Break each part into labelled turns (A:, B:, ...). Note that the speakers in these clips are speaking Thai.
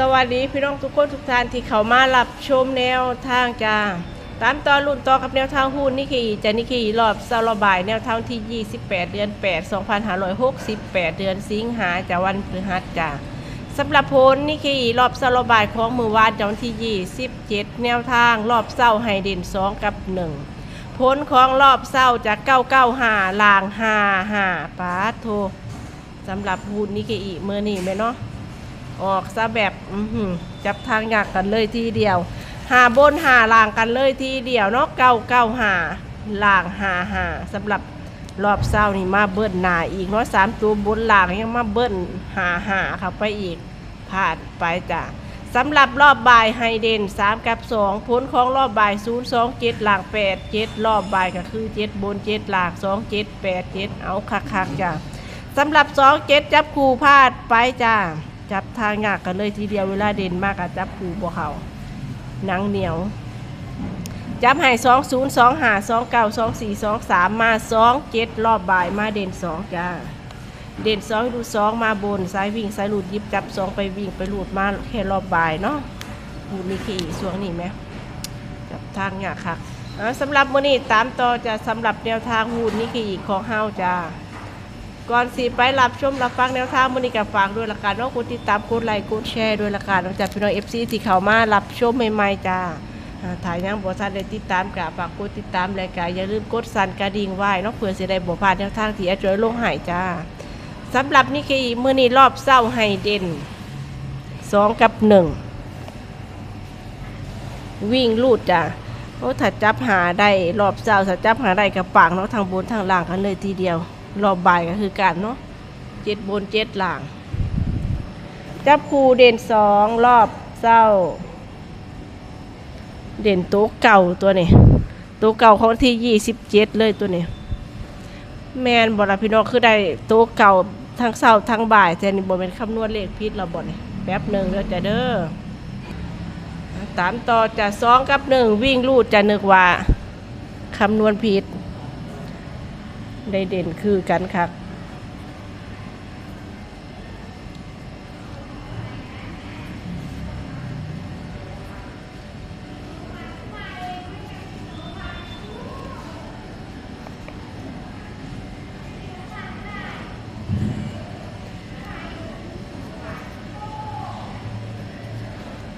A: สวัสดีพี่น้องทุกคนทุกท่านที่เข้ามารับชมแนวทางจ้าตามต่อรุ่นต่อกับแนวทางหุ้นนี่คือจะนี่คือรอบซารบายแนวทางที่ 28 เดือน 8 2568 เดือนสิงหาจ้าวันพฤหัสจ้าสำหรับผลนี่คือรอบซารบายของมือวานจันที่ 27 แนวทางรอบเศร้าไฮเด่น2 กับ 1 ผลของรอบเศร้าจาก995ลาง55ปาโทสำหรับหุ้นนี่คืออีกมือนี่ไหมเนาะ ออกซะแบบจับทางยากกันเลยทีเดียว หาบนหาล่างกันเลยทีเดียวเนาะเก้าเก้าหาล่างหาหาสำหรับรอบเศร้านี่มาเบิ้ลหนาอีกเนาะสามตัวบนล่างยังมาเบิ้ลหาหาเข้าไปอีกผ่านไปจ้ะสำหรับรอบบ่ายไฮเดน3 กับ 2 ผลของรอบบ่าย 0 2 7หลัง8 7 รอบบ่ายก็คือ 7 บน 7 หลัง2 7 8 7 เอาคักๆจ้ะสำหรับ 2 7 จับคู่พลาดไปจ้ะ จับทางยากกันเลยทีเดียวเวลาเด่นมากอะจับผูบวเขาหนังเหนียว จับให้สองศูนย์สองหาสองเก้าสองสี่สองสามมาสองเจ็ดรอบบ่ายมาเด่นสองจ้าเด่นสองดูสองมาบนสายวิ่งสายหลุดยิบจับสองไปวิ่งไปหลุดมาแค่รอบบ่ายเนาะหูนี่ขี่ช่วงนี้ไหมจับทางยากค่ะเอสำหรับมื้อนี้ตามต่อจะสำหรับแนวทางหูนี่ขี่ของเฮาจ้า ก่อนสิไปรับชมรับฟังแนวทางมื้อนี้กับฝากด้วยละกันเนาะกดติดตามกดไลค์กดแชร์ด้วยละกันนอกจากพี่น้อง FC ที่เข้ามารับชมใหม่ๆจ้าถ่ายยังบ่ทันได้ติดตามกะฝากกดติดตามรายการอย่าลืมกดสั่นกระดิ่งไว้นาะเพื่อเสิได้บ่พลาดแนวทางที่อาจอยลงให้จ้าสำหรับนี่คือมือนี้รอบเศร้าให้เดนสองกับหนึ่งวิ่งลูดจ้าโอ้ถ้าจับหาได้รอบเศร้าถ้าจับหาได้กับปากเนาะทางบนทางล่างกันเลยทีเดียว รอบบ่ายก็คือการเนาะเจ็ดบนเจ็ดหล่างจับคูเด่นสองรอบเศร้า เด่นโต๊ะเก่าตัวนี้โต๊ะเก่าของที่ยี่สิบเจ็ดเลยตัวนี้แมนบอลพี่น้องคือได้โต๊ะเก่าทั้งเศร้าทั้งบ่ายแต่นี่บอเป็นคำนวณเลขพิษเราบอนี่แป๊บหนึ่งเด้อจะเด้อตามต่อจะสองกับหนึ่งวิ่งลูดจะนึกว่าคำนวณผิด ได้เด่นคือกันครับ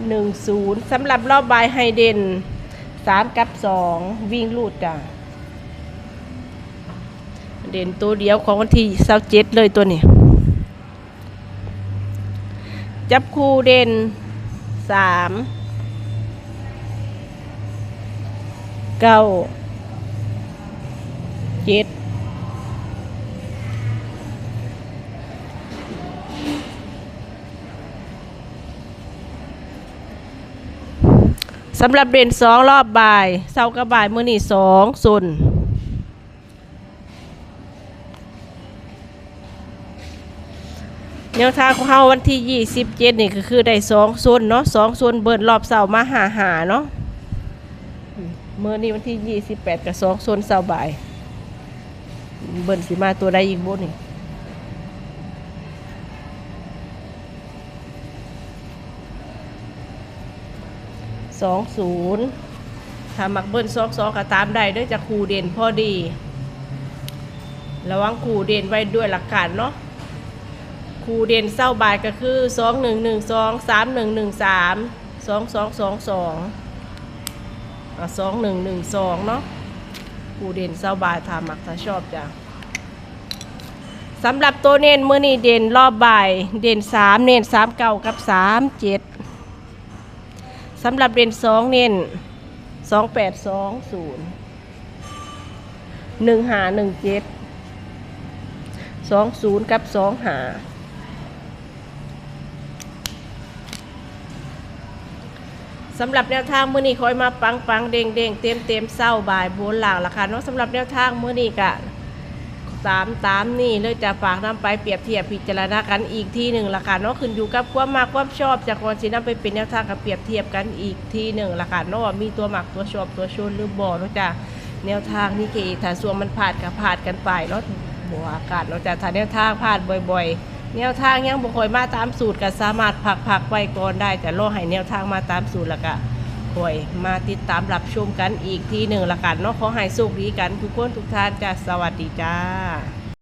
A: หนึ่งศูนย์สำหรับรอบบายไฮเดนสามกับสองวิ่งลูดจ้ะ เด่นตัวเดียวของวันที่เสาเจ็ดเลยตัวนี้ จับคู่เด่นสามเก้าเจ็ดสำหรับเด่นสองรอบบ่ายเสาร์กับบ่ายมื้อนี้สองส่วน แนวทางของเขาวันที่ 27 นี่ก็คือได้สองโซนเนาะสองโซนเบิร์นรอบเสาร์มาหาหาเนาะเมื่อนี้วันที่ 28 กับสองโซนเสาร์บ่าย เบิร์นสิมาตัวใดอีกบุนี่สองศูนย์ถ้ามักเบิร์นสองสองก็ตามได้ด้วยจากครูเด่นพอดี ระวังครูเด่นไว้ด้วยหลักการเนาะ ครูเด่นเศร้าบายก็คือสองหนึ่งหนึ่งสองสามหนึ่งหนึ่งสามสองสองสองสองสองหนึ่งหนึ่งสองเนาะครูเด่นเศร้าบายทามักถ้าชอบจ้ะสำหรับตัวเน้นมือนี่เด่นรอบบ่ายเด่นสามเน้นสามเก้ากับสามเจ็ดสำหรับเด่นสองเน้นสองแปดสองศูนย์หนึ่งหาหนึ่งเจ็ดสองศูนย์กับสองหา สำหรับแนวทางมื้อนี้คอยมาปังปังเด้งเด้งเต็มเต็มเศร้าบ่ายบนหลังราคาเนาะสำหรับแนวทางมื้อนี้กะตามตามนี่เลยจะฝากนำไปเปรียบเทียบพิจารณากันอีกทีหนึ่งราคาเนาะขึ้นอยู่กับความมากความชอบจากคนสินำไปเป็นแนวทางกับเปรียบเทียบกันอีกทีหนึ่งราคาเนาะมีตัวหมักตัวชอบตัวชนหรือบ่เนาะจ้ะแนวทางนี่คือถ้าส่วนมันผ่านกับผ่านกันไปเนาะบัวอากาศเนาะจ้ะถ้าแนวทางผ่านบ่อย ๆ แนวทางยังบ่ค่อยมาตามสูตรก็สามารถผักผักไว้ก่อนได้ แต่รอให้แนวทางมาตามสูตรแล้วก็ค่อยมาติดตามรับชมกันอีกทีหนึ่งละกันเนาะขอให้สุขดีกันทุกคนทุกท่านจ้าสวัสดีจ้า